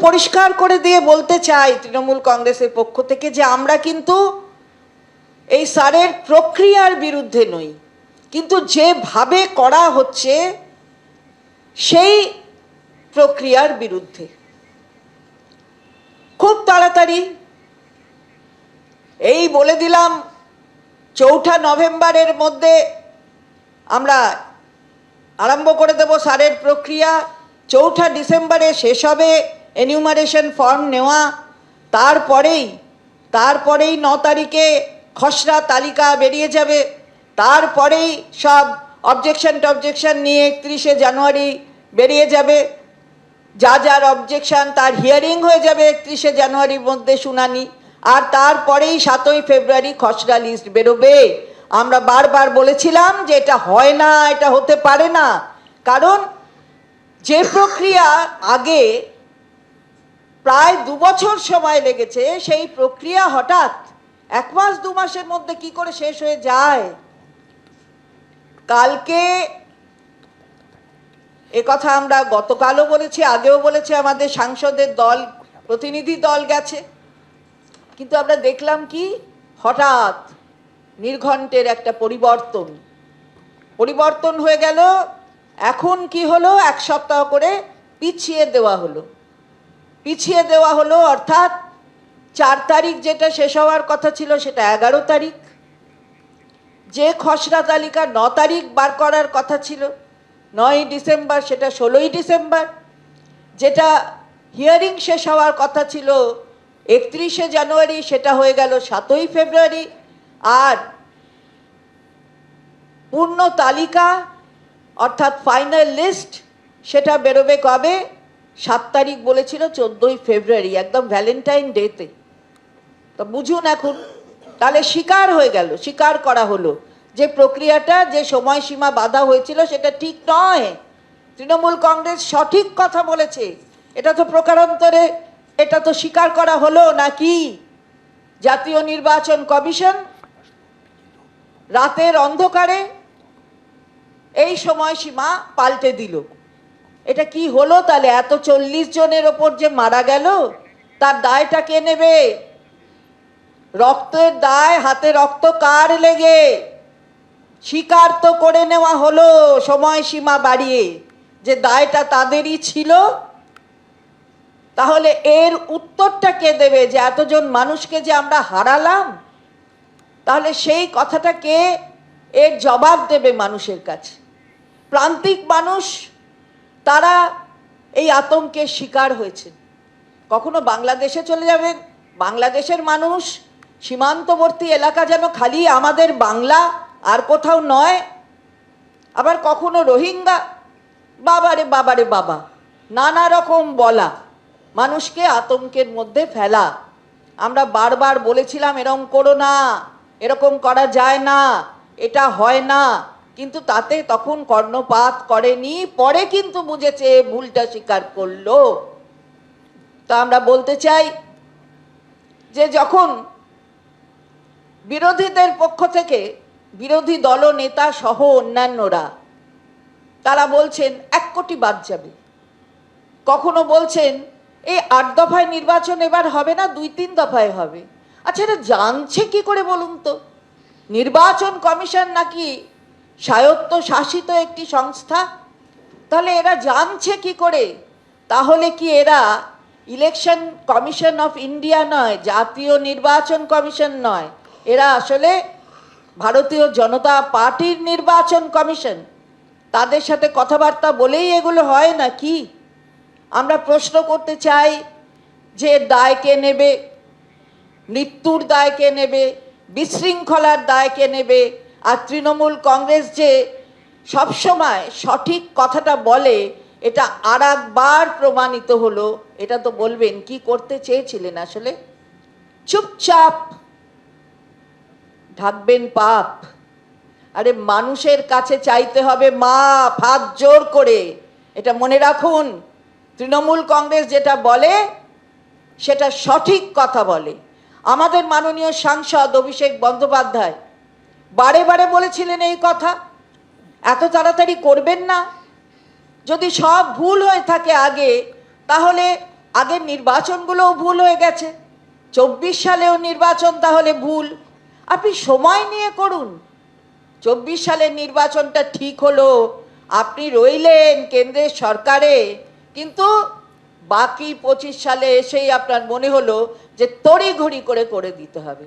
পরিষ্কার করে দিয়ে বলতে চাই তৃণমূল কংগ্রেসের পক্ষ থেকে যে আমরা কিন্তু এই সারের প্রক্রিয়ার বিরুদ্ধে নই। কিন্তু যেভাবে করা হচ্ছে, সেই প্রক্রিয়ার বিরুদ্ধে। খুব তাড়াতাড়ি। এই বলে দিলাম, চৌঠা নভেম্বরের মধ্যে আমরা আরম্ভ করে দেব সারের প্রক্রিয়া। চৌঠা ডিসেম্বরে শেষ হবে। এনিউমারেশন ফর্ম নেওয়া, তারপরেই তারপরেই ন তারিখে খসড়া তালিকা বেরিয়ে যাবে। তারপরেই সব অবজেকশন টবজেকশন নিয়ে একত্রিশে জানুয়ারি বেরিয়ে যাবে। যা যার অবজেকশন তার হিয়ারিং হয়ে যাবে একত্রিশে জানুয়ারির মধ্যে শুনানি। আর তারপরেই সাতই ফেব্রুয়ারি খসড়া লিস্ট বেরোবে। আমরা বারবার বলেছিলাম যে এটা হয় না, এটা হতে পারে না। কারণ যে প্রক্রিয়া আগে প্রায় দু বছর সময় লেগেছে, সেই প্রক্রিয়া হঠাৎ এক মাস, দু মাসের মধ্যে কি করে শেষ হয়ে যায়? কালকে এ কথা আমরা গতকালও বলেছি, আগেও বলেছি, আমাদের সাংসদের দল, প্রতিনিধি দল গেছে। কিন্তু আমরা দেখলাম কি, হঠাৎ নির্ঘণ্টের একটা পরিবর্তন। পরিবর্তন হয়ে গেল, এখন কি হলো? এক সপ্তাহ করে পিছিয়ে দেওয়া হলো। পিছিয়ে দেওয়া হলো, অর্থাৎ চার তারিখ যেটা শেষ হওয়ার কথা ছিল সেটা এগারো তারিখ। যে খসড়া তালিকা ন তারিখ বার করার কথা ছিল, নয় ডিসেম্বর, সেটা ষোলোই ডিসেম্বর। যেটা হিয়ারিং শেষ হওয়ার কথা ছিল একত্রিশে জানুয়ারি, সেটা হয়ে গেল সাতই ফেব্রুয়ারি। আর পূর্ণ তালিকা, অর্থাৎ ফাইনাল লিস্ট সেটা বেরোবে কবে? সাত তারিখ বলেছিল, চোদ্দোই ফেব্রুয়ারি, একদম ভ্যালেন্টাইন ডেতে। তো বুঝুন এখন, তাহলে স্বীকার হয়ে গেল স্বীকার করা হলো। যে প্রক্রিয়াটা, যে সময়সীমা বাধা হয়েছিল, সেটা ঠিক নয়। তৃণমূল কংগ্রেস সঠিক কথা বলেছে। এটা তো প্রকারান্তরে, এটা তো স্বীকার করা হলো নাকি? জাতীয় নির্বাচন কমিশন রাতের অন্ধকারে এই সময়সীমা পাল্টে দিল। এটা কি হলো তাহলে? এত চল্লিশ জনের ওপর যে মারা গেল, তার দায়টা কে নেবে? রক্তের দায়, হাতে রক্ত কার লেগে? স্বীকার তো করে নেওয়া হলো সময়সীমা বাড়িয়ে যে দায়টা তাদেরই ছিল। তাহলে এর উত্তরটা কে দেবে যে এতজন মানুষকে যে আমরা হারালাম? তাহলে সেই কথাটা কে এর জবাব দেবে মানুষের কাছে? প্রান্তিক মানুষ তারা এই আতঙ্কের শিকার হয়েছে কখনো বাংলাদেশে চলে যাবেন, বাংলাদেশের মানুষ সীমান্তবর্তী এলাকা যেন খালি আমাদের বাংলা আর কোথাও নয়, আবার কখনো রোহিঙ্গা। বাবারে বাবারে, বাবা, নানা রকম বলা মানুষকে আতঙ্কের মধ্যে ফেলা। আমরা বারবার বলেছিলাম এরকম করো না, এরকম করা যায় না, এটা হয় না। কিন্তু তাতে তখন কর্ণপাত করেনি, পরে কিন্তু বুঝেছে ভুলটা স্বীকার করল। তো আমরা বলতে চাই যে যখন বিরোধীদের পক্ষ থেকে বিরোধী দলনেতা সহ অন্যান্যরা, তারা বলছেন, এক কোটি বাদ যাবে। কখনো বলছেন এই আট দফায় নির্বাচন এবার হবে না, দুই তিন দফায় হবে। আচ্ছা এটা জানছে কি করে বলুন তো? নির্বাচন কমিশন নাকি স্বায়ত্ত শাসিত একটি সংস্থা। তাহলে এরা জানছে কি করে? তাহলে কি এরা ইলেকশন কমিশন অফ ইন্ডিয়া নয়, জাতীয় নির্বাচন কমিশন নয়? এরা আসলে ভারতীয় জনতা পার্টির নির্বাচন কমিশন তাদের সাথে কথাবার্তা বলেই এগুলো হয় না কি? আমরা প্রশ্ন করতে চাই যে দায় কে নেবে? মৃত্যুর দায় কে নেবে? বিশৃঙ্খলার দায় কে নেবে? আর তৃণমূল কংগ্রেস যে সবসময় সঠিক কথাটা বলে, এটা আর একবার প্রমাণিত হলো, এটা তো বলবেন, কি করতে চেয়েছিলেন আসলে? চুপচাপ ঢাকবেন পাপ। আরে মানুষের কাছে চাইতে হবে মা হাত জোর করে। এটা মনে রাখুন, তৃণমূল কংগ্রেস যেটা বলে, সেটা সঠিক কথা বলে। আমাদের মাননীয় সাংসদ অভিষেক বন্দ্যোপাধ্যায় বারে বারে বলেছিলেন এই কথা। এত তাড়াতাড়ি করবেন না। যদি সব ভুল হয়ে থাকে আগে, তাহলে আগের নির্বাচনগুলোও ভুল হয়ে গেছে। চব্বিশ সালেও নির্বাচন তাহলে ভুল। আপনি সময় নিয়ে করুন। চব্বিশ সালের নির্বাচনটা ঠিক হলো, আপনি রইলেন কেন্দ্রের সরকারে। কিন্তু বাকি পঁচিশ সালে এসেই আপনার মনে হলো যে তড়িঘড়ি করে করে দিতে হবে।